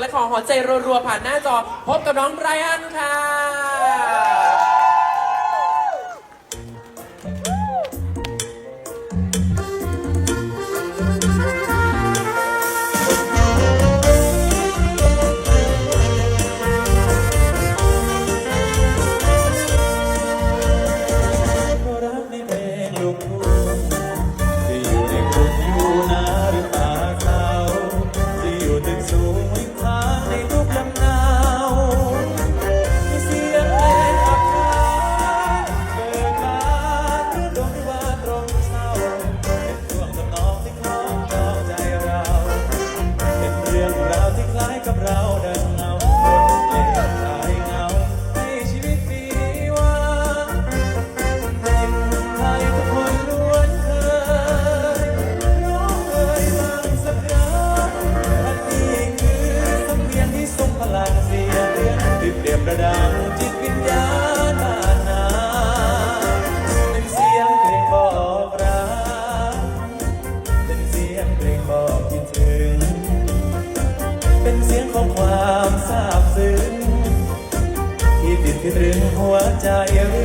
และขอหัวใจรัวๆผ่านหน้าจอ พบกับน้องไรอันค่ะายกับเราเดินเงา งหั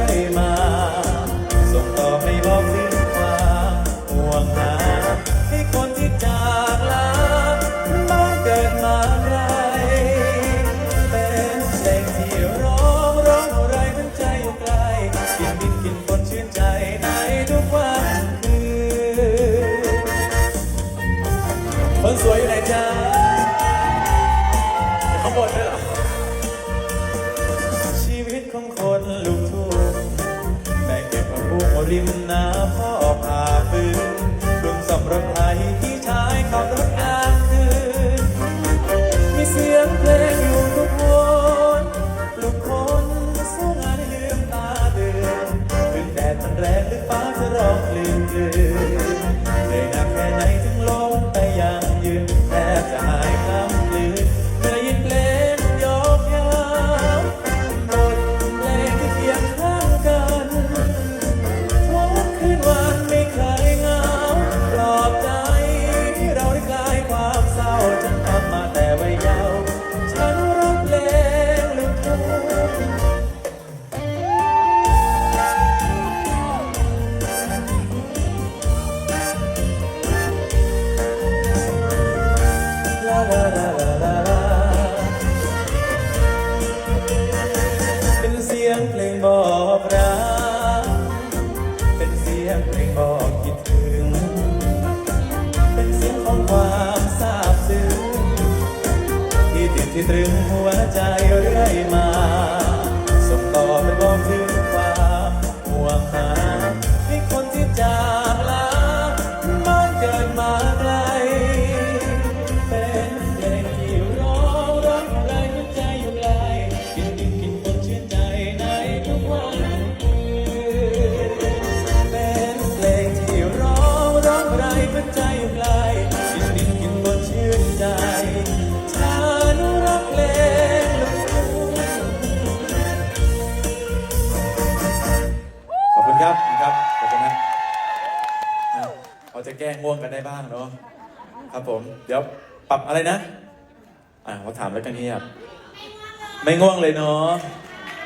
ที่ตรึงหัวใจเรื่อยมา ส่งต่อไปบอกถึง ก้ง่วงกันได้บ้างเนาะครับผม เดี๋ยวปรับอะไรนะ อ่าเขาถามแล้วกันเงียบไม่ง่วงเลยเนาะ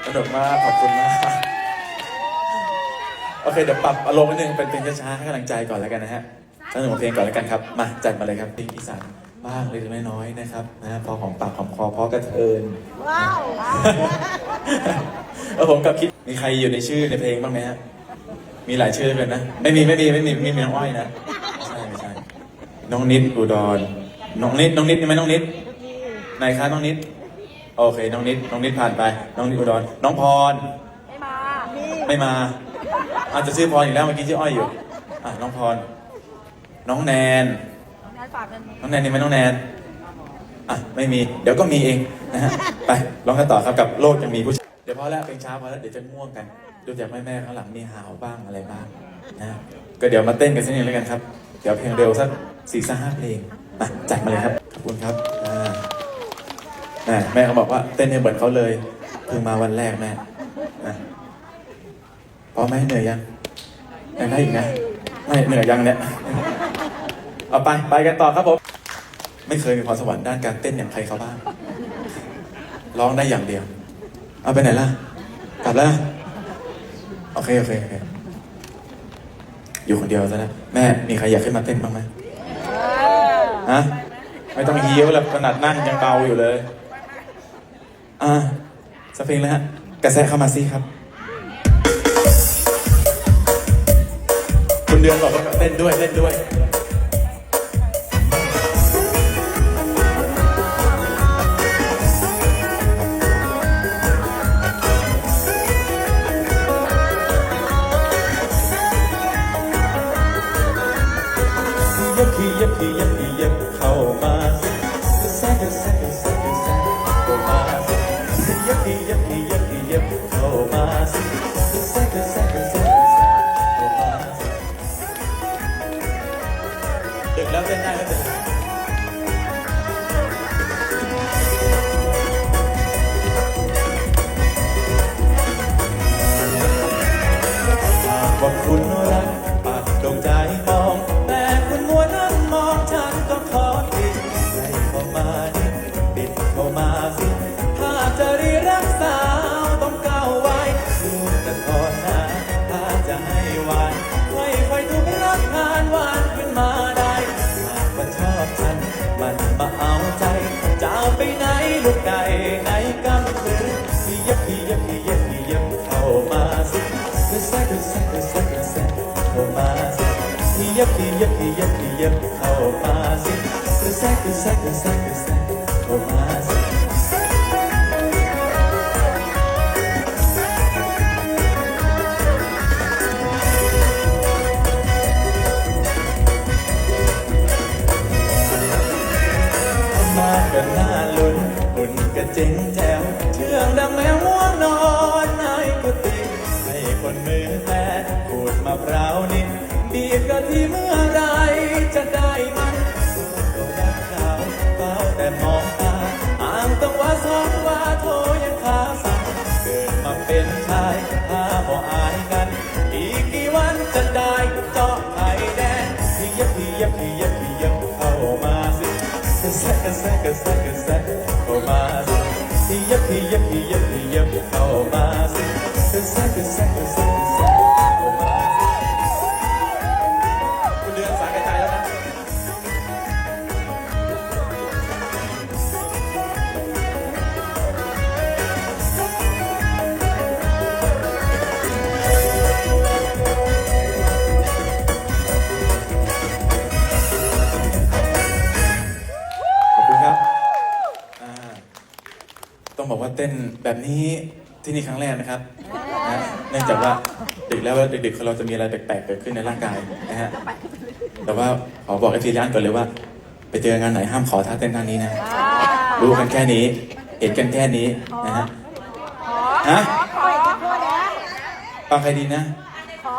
สนุกมากขอบคุณมากโอเคเดี๋ยวปรับอารมณ์นิดนึงเป็นเพลงช้าๆให้กำลังใจก่อนแล้วกันนะฮะสนุกกับเพลงก่อนแล้วกันครับมาจัดมาเลยครับเพลงอีสานบ้างเล็กๆน้อยๆนะครับนะพอของปากของคอพอกระเทินว้าวเออผมกับคิดมีใครอยู่ในชื่อในเพลงบ้างไหมฮะมีหลายชื่อเลยนะ ไม่มีไม่มีไม่มีไม่มีน้องอ้อยนะไม่ใช่ไม่ใช่ น้องนิดอุดร น้องนิด น้องนิดใช่ไหมน้องนิดไหนคะน้องนิด โอเค น้องนิด น้องนิดผ่านไป น้องนิดอุดร น้องพร ไม่มามีไม่มา อาจจะชื่อพรอยู่แล้วเมื่อกี้ชื่ออ้อยอยู่ อะ น้องพร น้องแนนงานฝากเงินน้องแนนนี่ไหมน้องแนน อะ ไม่มี เดี๋ยวก็มีเองนะฮะ ไปลองกันต่อครับกับโลกยังมีผู้ชายเดี๋ยวพอแล้วเพลงช้าพอแล้วเดี๋ยวจะง่วงกัน ดูจากแม่แม่ๆข้างหลังมีหาวบ้างอะไรบ้างนะ ก็เดี๋ยวมาเต้นกันสักนิดแล้วกันครับ เดี๋ยวเพลงเร็วสัก สี่ห้าเพลงมาจัดมาเลยครับ ขอบคุณครับแม่เขาบอกว่าเต้นให้เหมือนเขาเลย เพิ่งมาวันแรกแม่พอไหมเหนื่อยยังยังได้อีกนะไม่เหนื่อยยังเนี่ยเอาไปไปกันต่อครับผม ไม่เคยมีพรสวรรค์ด้านการเต้นอย่างใครเขาบ้างร้องได้อย่างเดียว เอาไปไหนล่ะ กลับแล้ว โอเค โอเคโอเคอยู่คนเดียวซะแล้วแม่มีใครอยากขึ้นมาเต้นบ้างไหม ฮะไม่ต้องเฮี้ยวแล้วขนาดนั่งยังเบาอยู่เลย อ่าสักเพลงแล้วฮะกระแสเข้ามาสิครับ คุณเดือนบอกว่าเต้นด้วยเต้นด้วย ลูกไก่ในกำมือพี่ยับพี่ยับพี่ยับพี่ยับเข้ามาสิกระแซกระแซกระแซกระแซเข้ามาสิยับพี่ยับพี่ยับพี่ยับเข้ามาสิกระแซกระแซกระแซ เจ๋งแจ๋วเชื่องดังแมวม่วงนอนในกุฏิให้คนมือแพ้ขูดมะพร้าวนิดบีบกะทิเมื่อไรจะได้มันก็รักเขาเฝ้าแต่มองตาอ่างต้องว่าสองว่าโทยังขาสั่นเกิดมาเป็นชายถ้าบ่อายกัน อีกกี่วันจะได้เจาะไข่แดงพี่ยับพี่ยับพี่ยับพี่ยับเข้ามาสิกระแสกระแสกระแสกระแสเสิพี่ยับพี่ยับพี่ยับพี่ยับเข้ามาสิ กระแสกระแสกระแส เต้นแบบนี้ที่นี่ครั้งแรกนะครับนะเนื่องจากว่าดึกแล้วดึกๆเราจะมีอะไรแปลกๆเกิดขึ้นในร่างกายนะฮะแต่ว่าขอบอกไอ้ทีร้านก่อนเลยว่า ไปเจองานไหนห้ามขอท่าเต้นท่านี้นะรู้กันแค่นี้ เห็นกันแค่นี้นะฮะฮะขอขอแล้วฟังใครดีนะขอ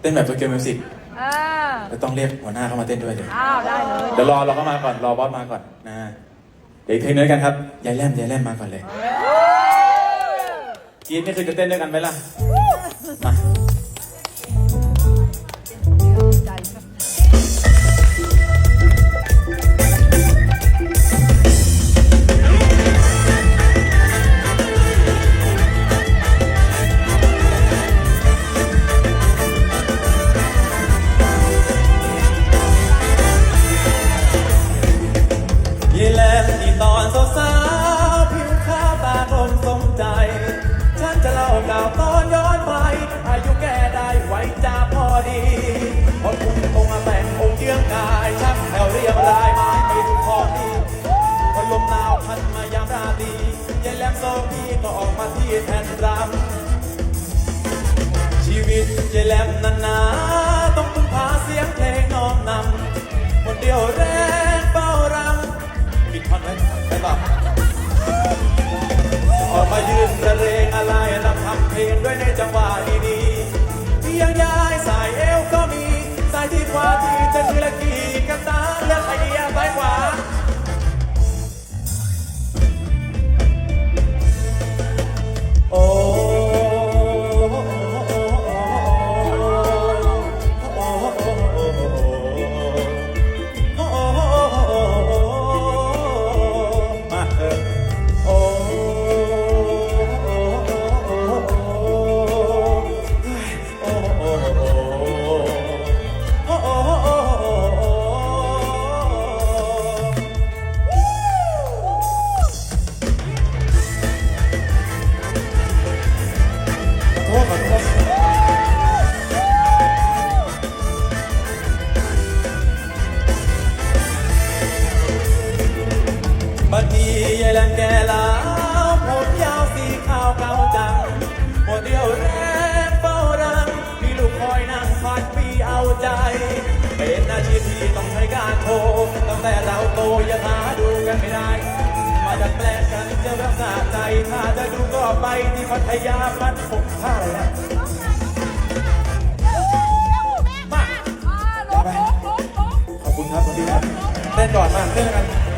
เต้นแบบโตเกียวมิวสิกอ่าแล้วต้องเรียกหัวหน้าเข้ามาเต้นด้วยเดี๋ยวอ้าวได้เลยเดี๋ยวรอเราเข้ามาก่อนรอบอสมาก่อนนะเดี๋ยวอีกเพลงนึงกันครับยายแลมยายแลมมาก่อนเลยกีนนี่คือจะเต้นด้วยกันไหมล่ะ มา ใจ ออกมาที่แทนรำชีวิตยายแหลมนันาต้องพึ่งพาเสียงเพลงน้อมนำคนเดียวแรงเฝ้ารำปิดท่อนไว้ไปต่อออกมายืนระเรงอะไรรำทำเพลงด้วยในจังหวะดีๆเพียงยายสายเอวก็มี สายที่ขวาที่จะคือละกี่กันตาเลือ ยายแลมแก่แล้วผมยาวสีขาวเก่าจังหัวเดียวแรงเฝ้ารังมีลูกคอยนั่งพัดปีเอาใจ เป็นอาชีพที่ต้องใช้การโทรตั้งแต่เราโตยังหาดูกันไม่ได้ มาดัดแปลงกันจะรักษาใจ ถ้าจะดูก็ไปที่พัทยาพัดผมผ้าอะไรนะมาลบลบลบลบขอบคุณครับขอบคุณครับเต้นก่อนมาเต้นกัน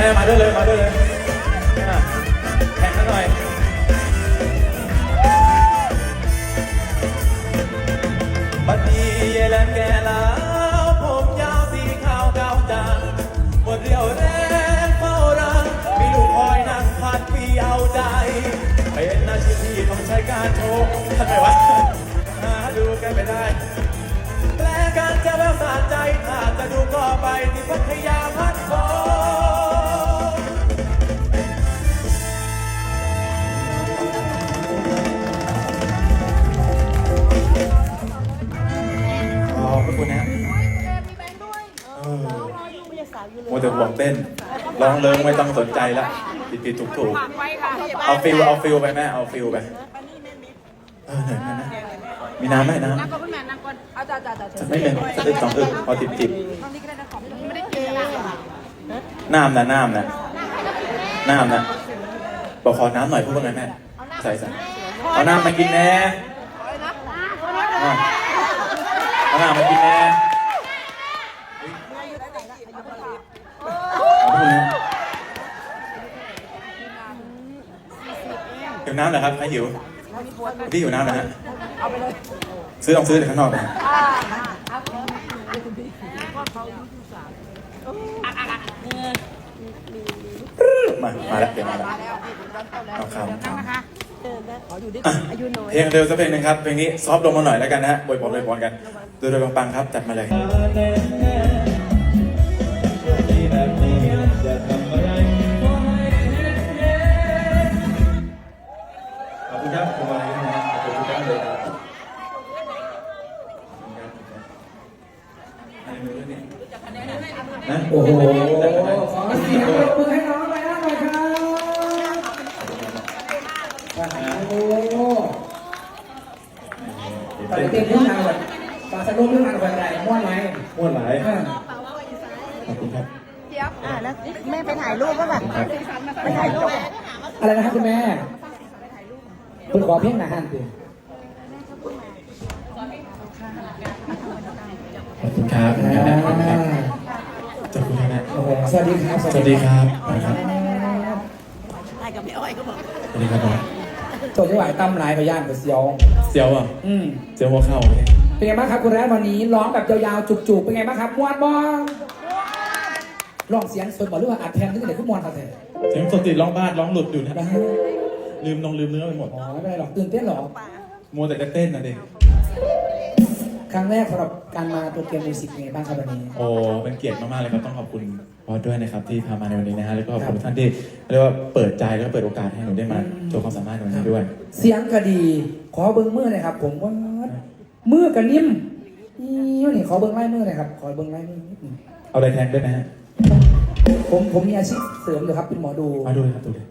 แม่มาด้วยเลยมาด้วยเลยอะแข่งกันหน่อยบัดนี้ยายแลมแก่แล้วผมยาวสีขาวเก่าจางหมดเรี่ยวแรงเฝ้ารังมีลูกคอยนั่งพัดปีเอาใจเป็นอาชีพที่ต้องใช้การโชว์ทำไมวะหาดูกันไม่ได้แปลการจะแววสาใจถ้าจะดูก็ไปที่พัทยาพัดโบ อยู่ยังสาวอยู่เลยโมเดลห่วงเต้นร้องเลิงไม่ต้องสนใจละผิดผิดถูกถูกฝากไว้ค่ะเอาฟิลเอาฟิลไปแม่เอาฟิลไปเออเหนื่อยนะมีน้ำไหมน้นั่งก่อนคุณแม่นั่งก่อนเอาจ้าจ้าจ้าำจะไม่เป็นจะได้สองอึกพอจิบจิบตอนนี้ก็ได้นะของไม่ได้กินนะน้ำนะน้ำนะน้ำนะบอกขอน้ำหน่อยพูดว่าไงแม่ใส่ใส่เอาน้ำมากินแน่อะเอาน้ำมากินแน่ขอบ คุณนะหิวน้ำเหรอครับใครหิวพี่หิวน้ำนะฮะเอาไปเลยซื้อต้องซื้อจากข้างนอกนะอ่ามา มาแล้วเดี๋ยวมาแล้วเอาคำนั่งนะคะเออขออยู่ด้วยอะอายุน้อยเพลงเร็วสักเพลงหนึ่งครับ เพลงนี้ซอฟต์ลงมาหน่อยแล้วกันนะฮะบวยพรบวยพรกันโดยโดยปังๆครับ จัดมาเลย รุปเรื่องราวแบบไหนม้วนไหมม้วนหลายเออขอบคุณครับเจี๊ยบอ่าแล้วแม่ไปถ่ายรูปก็แบบไปถ่ายรูปอะไรนะครับคุณแม่คุณขอเพียงหนาหันสิขอบคุณครับขอบคุณครับขอบคุณครับขอบคุณครับโอ้โหสวัสดีครับ สวัสดีครับครับถ่ายกับพี่อ้อยก็บอกสวัสดีครับผมตัวที่ไหวตั้มลายไปย่างกับเซียวเซียวอะ อืมเซียวหัวเข่าเลย เป็นไงบ้างครับคุณแรกวันนี้ร้องแบบยาวๆจุกๆเป็นไงบ้างครับม้วนบ้องร้องเสียงสดบอกหรือว่าอัดแทนที่ไหนขึ้นม้วนครับเธอเสียงสดติดร้องบ้านร้องหลุดอยู่นะนะลืมนองลืมเนื้อไปหมดอ๋อไม่เป็นไรหรอกตื่นเต้นเหรอมัวแต่จะเต้นนะเด็กครั้งแรกสำหรับการมาตัวเกมมิวสิกเป็นไงบ้างครับวันนี้ โอ้เป็นเกียรติมากๆเลยครับต้องขอบคุณบอสด้วยนะครับที่พามาในวันนี้นะฮะแล้วก็ขอบคุณทุกท่านที่เรียกว่าเปิดใจแล้วก็เปิดโอกาสให้หนูได้มาโชว์ความสามารถในวันนี้ด้วย เสียงก็ดีขอเบิ้งมือหน่อยครับ ผมว่า มือกับนิ่มนี่นี่ขอเบิ้งไล่มือหน่อยครับ ขอเบิ้งไล่มือนิดหนึงเอาอะไรแทนด้วยนะฮะผมผมมีอาชีพเสริมอยู่ครับเป็นหมอดู มาดูเลยครับดูเลย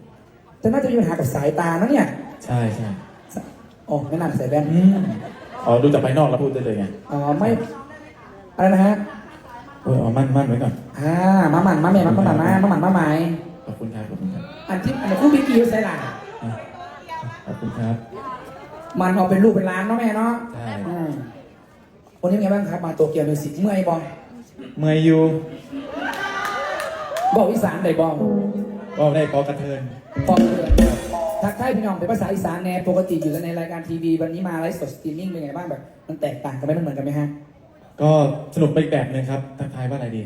แต่น่าจะมีปัญหากับสายตานะเนี่ยใช่ใช่โอ้ไม่น่าใส่แว่นอืมอ๋อดูจากภายนอกแล้วพูดได้เลยไงอ๋อไม่อะไรนะฮะเออเอามั่นมั่นไว้ก่อนอ่ามาหมันมาเมย์มาหมันมามาหมันมาไหมขอบคุณครับขอบคุณครับอันที่อันนี้คู่บิ๊กกิ้วใส่หลัง อะขอบคุณครับ มันเอาเป็นรูปเป็นร้านเนาะแม่เนาะใช่อืมวันนี้เป็นไงบ้างครับมาตัวเกียวมิวสิกเมื่อยบอลเมื่อยอยู่บอกอีสานได้บอลก็ได้พอกระเทินปองเดือนทักทายพี่น้องเป็นภาษาอีสานแน่ปกติอยู่ในรายการทีวีวันนี้มาไลฟ์สดสตรีมมิ่งเป็นไงบ้างแบบ มันแตกต่างกันไหมมันเหมือนกันไหมฮะก็สนุกไปอีกแบบหนึ่งครับทักทายว่าอะไรดี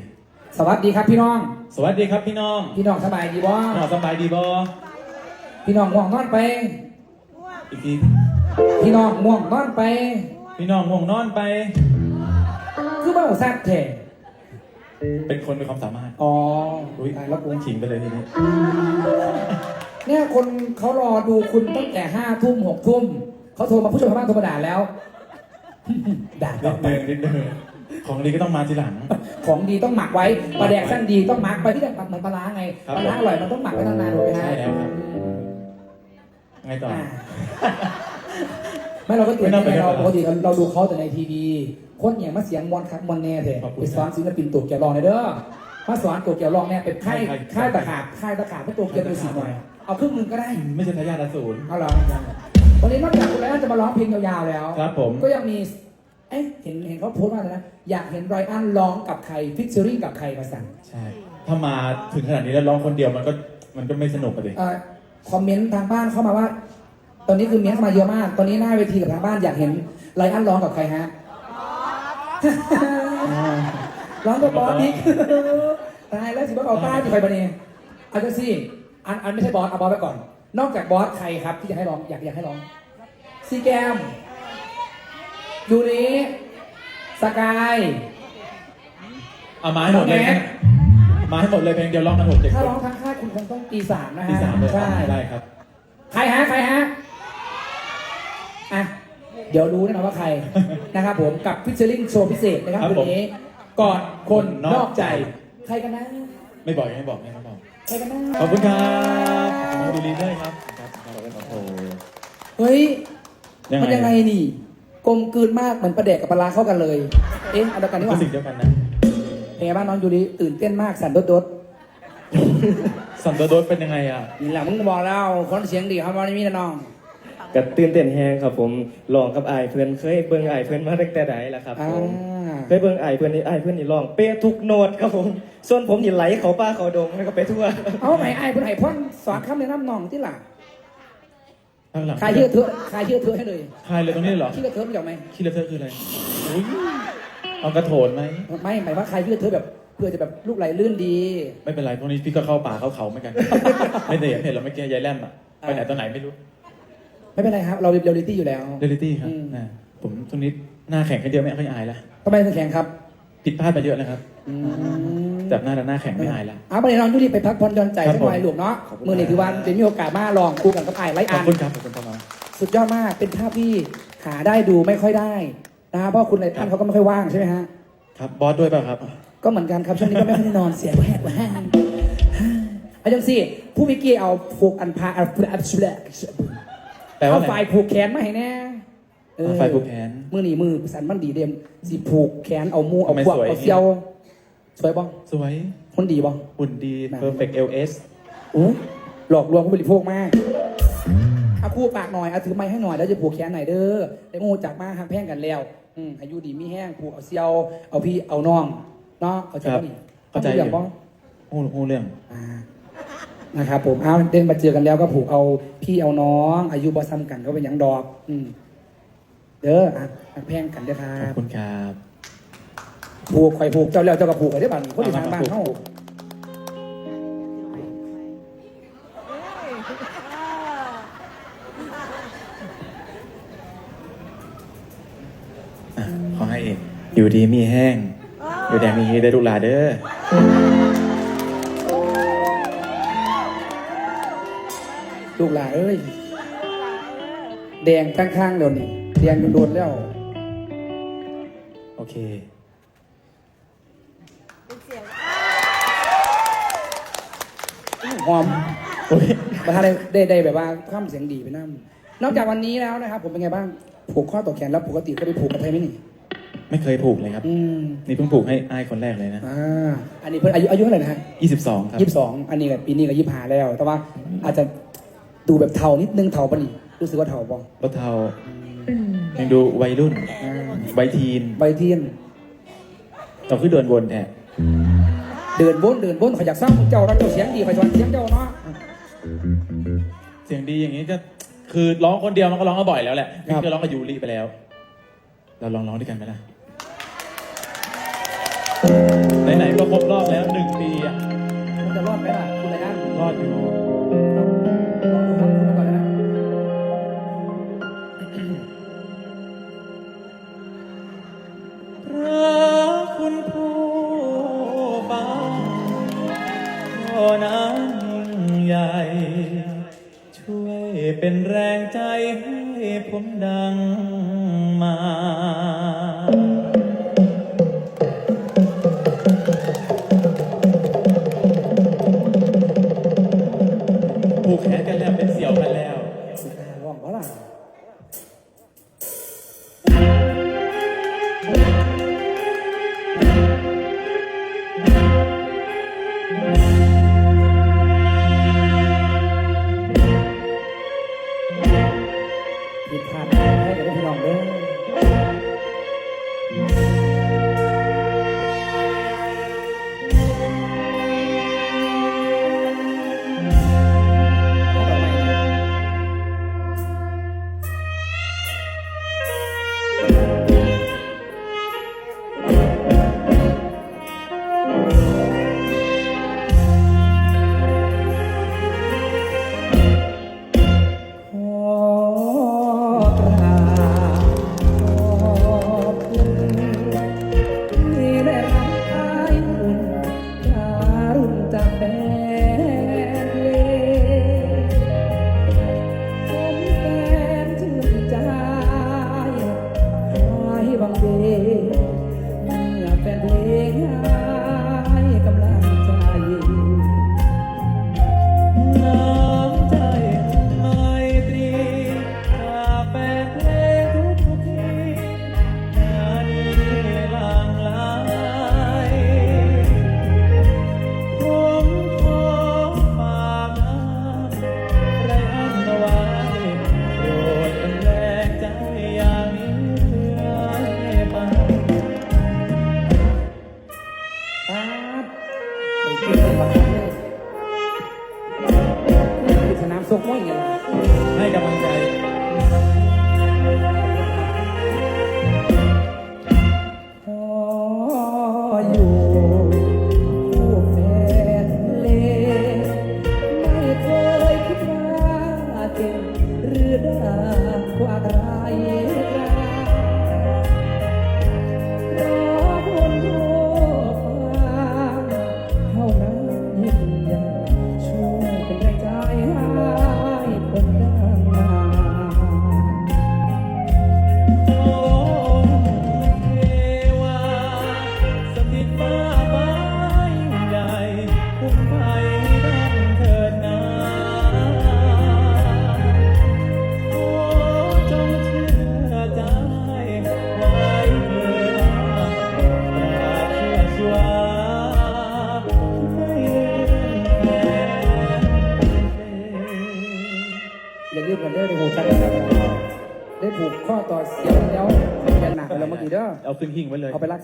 สวัสดีครับพี่น้อง สวัสดีครับพี่น้องพี่น้องสบายดีบ่พี่น้องสบายดีบอพี่น้องง่วงนอนไปอีกที พี่น้องง่วงนอนไป พี่น้องง่วงนอนไป คือเบ้าแซ่บแท้เป็นคนมีความสามารถอ๋ออุ้ยตายแล้วกูขิงไปเลยทีนี้ในคนเขารอดูคุณตั้งแต่ห้าทุ่มหกทุ่มเขาโทรมาผู้ชมทางบ้านโทรมาด่าแล้ว ด่านิต่อดไปนึงนิดนึงของดีก็ต้องมาทีหลัง ของดีต้องหมักไว้ปลาแดกสั้นดีต้องหมักไปที่แบบเหมือนปลาร้าไงครับปลาร้าอร่อยมันต้องหมักไว้นานๆถูกไหมฮะใช่แล้วครับ ไงต่ออ่า ไม่เราก็เตือนไม่ต้องไปให้เราเรื่องปกติเราดูเขาแต่ในทีวีคนอย่างมาเสียงมวนครับมวนแน่เถขอบอะคุณไปสอนศิลปินตัวเกียวรองเลยเด้อมาสอนตัวเกียวรองเนี่ยเป็นค่ายใช่ใช่ค่ายตะขาบค่ายตะขาบเพื่อตัวเกียวมิวสิกหน่อย เอาครึ่งหนึงก็ได้ ไม่ใช่ทายาทอสูรเอาเหรอวันนี้นอกจากคุณแล้วจะมาร้องเพลงยาวๆแล้ว ครับผม ก็ยังมีเอ๊ะเห็นเห็นเขาโพสต์ว่าอะไรนะ อยากเห็นไรอันร้องกับใครฟิชเชอริ่งกับใครมาสั่งใช่ ถ้ามาถึงขนาดนี้แล้วร้องคนเดียวมันก็มันก็ไม่สนุกอะดิเอ่อคอมเมนต์ทางบ้านเข้ามาว่า ตอนนี้คือเมนต์เข้ามาเยอะมาก ตอนนี้หน้าเวทีกับทางบ้านอยากเห็นไรอันร้องกับใครฮะร้องกับบอสอีกตายแล้วสิบอสเอาป้าจะไปปะเนี่ยเอาจะสิอันอันไม่ใช่บอสเอาบอสไปก่อน นอกจากบอสใครครับที่อยากให้ร้องอยากอยากให้ร้องซีแกมยูริสกายเอามาให้หมดเลยแม็นะกมาให้หมดเลยเพลงเดียวร้องกันหมดเจ็ดถ้าคนร้องทั้งค่ายคุณคงต้องตีสามนะฮะที่สามเลยครับใช่ได้ครับ ใครฮะ ใครฮะ อะเดี๋ยวรู้แน่นอนว่าใครนะครับผมกับฟิชเชอร์ลิงโชว์พิเศษนะครับครับวันผมนี้ก่อนคนนนออกกใจใจ ใครกันนะไม่บอกยังไม่บอกยังไม่บอกใครกันนะขอบคุณครับขอบคุณดูรีด้วยครับครับโอ้โห เฮ้ยยังไง มันยังไงนี่ กลมกลืนมากเหมือนประเดกกับปลาร้าเข้ากันเลย เอ๊ะเอาเดียวกันดีกก็ว่าสิ่งเดียวกันนะเป็นไงบ้างน้องยูริตื่นเต้นมากสั่นโดดสันโดษเป็นยังไงอะๆนี่แหละมึงบอกแล้วคนเสียงดีครับวันนี้มีนะน้อง ก็ตื่นเต้นแฮงครับผมลองกับไอายเพื่อนเคยเบิ่งไอายเพื่อนมาตั้งแต่ใดล่ะครับอ่า ผมเคยเบิ่งไอายเพื่อนนี่ไอายเพื่อนนี่ลองเป๊ะทุกโน้ตครับผม ส่วนผมนี่ไหลเขาป้าเขาดงแล้วก็ไปทั่วเอาไหนไอ้คุณไอ้พ่อนสอนคำในน้ำนองที่หล่ะข้างหลังใครเชื่อเถอะใครเชื่อเถอะให้เลยใครเลยตรงนี้เหรอเชื่อเถอะรู้จักไหมขี้เลอะเทอะคืออะไรอุ้ยเอากระโถนไหม ไม่หมายว่าใครเชื่อเถอะแบบเพื่อจะแบบลูกไหลลื่นดี ไม่เป็นไรพวกนี้พี่ก็เข้าป่าเข้าเขาเหมือนกัน ไม่ได้เห็นเห็นเราไม่เกี้ยายแลมอะ ไปไหนตอนไหนไม่รู้ ไม่เป็นไรครับ เราเรียลลิตี้อยู่แล้ว เรลิตี้ครับอืม นะผมช่วงนี้หน้าแข็งแค่เดียวไม่ค่อยอายละทำไมถึงแข่งครับผิดพลาดไปเยอะนะครับอืมจับหน้าแล้วหน้าแข็งไม่อายละ เอาไปน้องยูรีไปพักผ่อนหย่อนใจครับสักหน่อยผม ลูกเนาะมือหนึ่งคือวันจะมีโอกาสมาลองคู่กันกับไอ้ไรขออับน คุณครับขอบคุณพ่อมาสุดยอดมาก เป็นภาพที่หาได้ดูไม่ค่อยได้นะเพราะคุณไรอันเขาก็ไม่ค่อยว่างใช่ไหมฮะ ครับบอสด้วยเปล่าครับ ก็เหมือนกันครับช่วงนี้ก็ไม่ค่อยได้นอนเสียแหกแหกเอาจังสิผู้วิกี้เอาผูกอันพาอันอันชุล แปลว่าเอาอะไรไฟผูกแขนมาให้แน่เออเอาไฟผูกแขนมือหนีมือสันมันดีเดมสิผูกแขนเอามูเอาทำไมพวกสวย เอาเซียวสวยบ้องสวยคนดีบ้องหุ่นดีนะ perfect LS โอ้หลอกลวงผู้บริโภคมากเอาคู่ปากหน่อยเอาถือไม้ให้หน่อยแล้วจะผูกแขนไหนอยเด้อได้งูจากมาหักแพงกันแล้ว อืมอายุดีมีแห้งผูกเอาเซียว เอาพี่เอาน้องเนาะเข้าใจครับป่ะนี่เข้าใจออยู่ย่างบ้องหูหูเรื่อง อ่า นะครับผมเอาเดินมาเจอกันแล้วก็ผูกเอาพี่เอาน้อง อายุบอซ้ำกันก็เป็นหยังดอก อืมเด้ออะหักแพงกันเด้อครัขอบบคุณครับผูกข่อยผูกเจ้าแล้วเจ้าก็ผูกไว้ได้บ้านคนที่ทางบ้านผูกเฮาอะขอให้อยู่ดีมีแห้ง อยู่แดงมีฮีได้ลูกหลานเด้อ ลูกหลานเอ้ย แดงข้างๆเดี๋ยวนี้แดงโดนๆแล้ว โอเคหอมโอ้ยประธานได้ได้ได้แบบว่าข้ามเสียงดีไปนั่นอกจากวันนี้แล้วนะครับ ผมเป็นไงบ้าง ผูกข้อต่อแขนแล้วปกติก็ไปผูกกับใครไหมนี่ ไม่เคยผูกเลยครับ อืมนี่เพิ่งผูกให้อ้ายคนแรกเลยนะ อ่า อันนี้เพิ่นอายุอายุเท่าไหร่นะฮะ 22 ครับ ยี่สิบสองอันนี้กับปีนี้ก็ยี่สิบห้าแล้ว แต่ว่าอาจจะ ดูแบบเทานิดนึงเทาปะนี่รู้สึกว่าเทาปะรถเทายังดูวัยรุ่นอ่าวัยทีนใบเทียน ต่อขึ้นเดินวนแอบเดินบนเดินบนขอยอยากสร้างเจ้าเราเจ้าเสียงดีขอยสอนเสียงเจ้าเนาะ เสียงดีอย่างนี้จะคือร้องคนเดียวมันก็ร้องมาบ่อยแล้วแหละครัพี่บก็ร้องกับยูริไปแล้ว เราลองร้องด้วยกันไหมล่ะไหนๆก็ครบรอบแล้วหนึ่งปีอะมันจะรอดไหมล่ะคุณไรอันรอดอยู่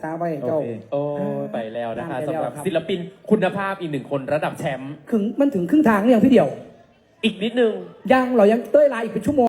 ษาไว้เจ้าโอ้ไปแล้วนะคะสำหรับศิลปินคุณภาพอีกหนึ่งคนระดับแชมป์ ถึงมันถึงครึ่งทางเนี่ยพี่เดียว อีกนิดนึง ยังเรายังเต้ยลาอีกเป็นชั่วโมง